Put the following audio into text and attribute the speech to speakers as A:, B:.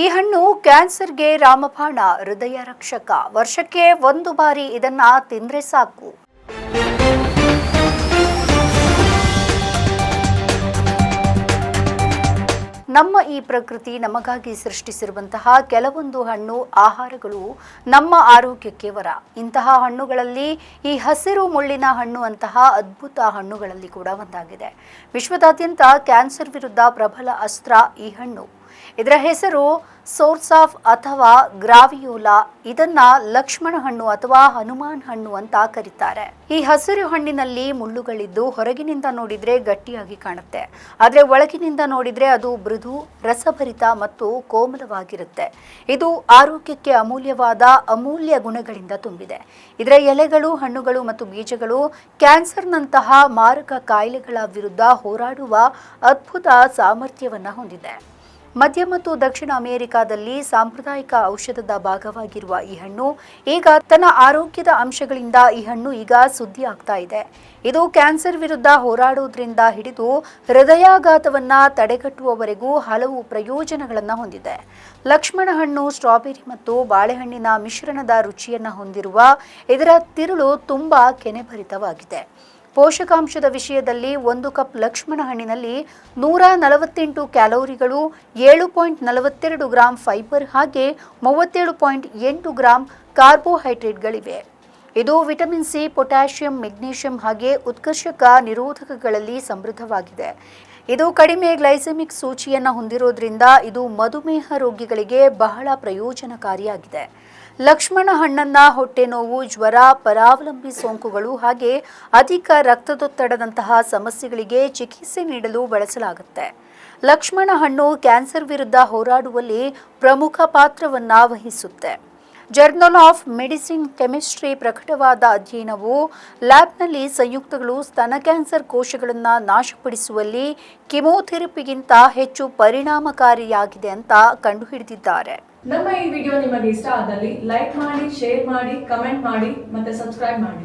A: ಈ ಹಣ್ಣು ಕ್ಯಾನ್ಸರ್ಗೆ ರಾಮಬಾಣ, ಹೃದಯ ರಕ್ಷಕ. ವರ್ಷಕ್ಕೆ ಒಂದು ಬಾರಿ ಇದನ್ನ ತಿಂದ್ರೆ ಸಾಕು. ನಮ್ಮ ಈ ಪ್ರಕೃತಿ ನಮಗಾಗಿ ಸೃಷ್ಟಿಸಿರುವಂತಹ ಕೆಲವೊಂದು ಹಣ್ಣು, ಆಹಾರಗಳು ನಮ್ಮ ಆರೋಗ್ಯಕ್ಕೆ ವರ. ಇಂತಹ ಹಣ್ಣುಗಳಲ್ಲಿ ಈ ಹಸಿರು ಮುಳ್ಳಿನ ಹಣ್ಣು ಅಂತಹ ಅದ್ಭುತ ಹಣ್ಣುಗಳಲ್ಲಿ ಕೂಡ ಒಂದಾಗಿದೆ. ವಿಶ್ವದಾದ್ಯಂತ ಕ್ಯಾನ್ಸರ್ ವಿರುದ್ಧ ಪ್ರಬಲ ಅಸ್ತ್ರ ಈ ಹಣ್ಣು. ಇದರ ಹೆಸರು ಸೋರ್ಸ್ ಆಫ್ ಅಥವಾ ಗ್ರಾವಿಯೋಲಾ. ಇದನ್ನ ಲಕ್ಷ್ಮಣ ಹಣ್ಣು ಅಥವಾ ಹನುಮಾನ್ ಹಣ್ಣು ಅಂತ ಕರೀತಾರೆ. ಈ ಹಸಿರು ಹಣ್ಣಿನಲ್ಲಿ ಮುಳ್ಳುಗಳಿದ್ದು ಹೊರಗಿನಿಂದ ನೋಡಿದ್ರೆ ಗಟ್ಟಿಯಾಗಿ ಕಾಣುತ್ತೆ. ಆದ್ರೆ ಒಳಗಿನಿಂದ ನೋಡಿದ್ರೆ ಅದು ಮೃದು, ರಸಭರಿತ ಮತ್ತು ಕೋಮಲವಾಗಿರುತ್ತೆ. ಇದು ಆರೋಗ್ಯಕ್ಕೆ ಅಮೂಲ್ಯವಾದ ಅಮೂಲ್ಯ ಗುಣಗಳಿಂದ ತುಂಬಿದೆ. ಇದರ ಎಲೆಗಳು, ಹಣ್ಣುಗಳು ಮತ್ತು ಬೀಜಗಳು ಕ್ಯಾನ್ಸರ್ನಂತಹ ಮಾರಕ ಕಾಯಿಲೆಗಳ ವಿರುದ್ಧ ಹೋರಾಡುವ ಅದ್ಭುತ ಸಾಮರ್ಥ್ಯವನ್ನು ಹೊಂದಿದೆ. ಮಧ್ಯ ಮತ್ತು ದಕ್ಷಿಣ ಅಮೆರಿಕಾದಲ್ಲಿ ಸಾಂಪ್ರದಾಯಿಕ ಔಷಧದ ಭಾಗವಾಗಿರುವ ಈ ಹಣ್ಣು, ಈಗ ತನ್ನ ಆರೋಗ್ಯದ ಅಂಶಗಳಿಂದ ಈ ಹಣ್ಣು ಈಗ ಸುದ್ದಿ ಆಗ್ತಾ ಇದೆ. ಇದು ಕ್ಯಾನ್ಸರ್ ವಿರುದ್ಧ ಹೋರಾಡುವುದರಿಂದ ಹಿಡಿದು ಹೃದಯಾಘಾತವನ್ನ ತಡೆಗಟ್ಟುವವರೆಗೂ ಹಲವು ಪ್ರಯೋಜನಗಳನ್ನು ಹೊಂದಿದೆ. ಲಕ್ಷ್ಮಣ ಹಣ್ಣು, ಸ್ಟ್ರಾಬೆರಿ ಮತ್ತು ಬಾಳೆಹಣ್ಣಿನ ಮಿಶ್ರಣದ ರುಚಿಯನ್ನು ಹೊಂದಿರುವ ಇದರ ತಿರುಳು ತುಂಬಾ ಕೆನೆಭರಿತವಾಗಿದೆ. ಪೋಷಕಾಂಶದ ವಿಷಯದಲ್ಲಿ ಒಂದು ಕಪ್ ಲಕ್ಷ್ಮಣ ಹಣ್ಣಿನಲ್ಲಿ ನೂರ ನಲವತ್ತೆಂಟು ಕ್ಯಾಲೋರಿಗಳು, ಏಳು ಪಾಯಿಂಟ್ ನಲವತ್ತೆರಡು ಗ್ರಾಂ ಫೈಬರ್ ಹಾಗೆ ಮೂವತ್ತೇಳು ಪಾಯಿಂಟ್ ಎಂಟು ಗ್ರಾಂ ಕಾರ್ಬೋಹೈಡ್ರೇಟ್ಗಳಿವೆ. ಇದು ವಿಟಮಿನ್ ಸಿ, ಪೊಟ್ಯಾಷಿಯಂ, ಮೆಗ್ನೀಷಿಯಂ ಹಾಗೆ ಉತ್ಕರ್ಷಕ ನಿರೋಧಕಗಳಲ್ಲಿ ಸಮೃದ್ಧವಾಗಿದೆ. ಇದು ಕಡಿಮೆ ಗ್ಲೈಸೆಮಿಕ್ ಸೂಚಿಯನ್ನು ಹೊಂದಿರೋದ್ರಿಂದ ಇದು ಮಧುಮೇಹ ರೋಗಿಗಳಿಗೆ ಬಹಳ ಪ್ರಯೋಜನಕಾರಿಯಾಗಿದೆ. ಲಕ್ಷ್ಮಣ ಹಣ್ಣನ್ನ ಹೊಟ್ಟೆ ನೋವು, ಜ್ವರ, ಪರಾವಲಂಬಿ ಸೋಂಕುಗಳು ಹಾಗೆ ಅಧಿಕ ರಕ್ತದೊತ್ತಡದಂತಹ ಸಮಸ್ಯೆಗಳಿಗೆ ಚಿಕಿತ್ಸೆ ನೀಡಲು ಬಳಸಲಾಗುತ್ತೆ. ಲಕ್ಷ್ಮಣ ಹಣ್ಣು ಕ್ಯಾನ್ಸರ್ ವಿರುದ್ಧ ಹೋರಾಡುವಲ್ಲಿ ಪ್ರಮುಖ ಪಾತ್ರವನ್ನ ವಹಿಸುತ್ತೆ. ಜರ್ನಲ್ ಆಫ್ ಮೆಡಿಸಿನ್ ಕೆಮಿಸ್ಟ್ರಿ ಪ್ರಕಟವಾದ ಅಧ್ಯಯನವು ಲ್ಯಾಬ್ನಲ್ಲಿ ಸಂಯುಕ್ತಗಳು ಸ್ತನ ಕ್ಯಾನ್ಸರ್ ಕೋಶಗಳನ್ನು ನಾಶಪಡಿಸುವಲ್ಲಿ ಕಿಮೋಥೆರಪಿಗಿಂತ ಹೆಚ್ಚು ಪರಿಣಾಮಕಾರಿಯಾಗಿದೆ ಅಂತ ಕಂಡುಹಿಡಿದಿದ್ದಾರೆ.
B: ನಮ್ಮ ಈ ವಿಡಿಯೋ ನಿಮಗೆ ಇಷ್ಟ ಆದಲ್ಲಿ ಲೈಕ್ ಮಾಡಿ, ಶೇರ್ ಮಾಡಿ, ಕಮೆಂಟ್ ಮಾಡಿ ಮತ್ತೆ ಸಬ್ಸ್ಕ್ರೈಬ್ ಮಾಡಿ.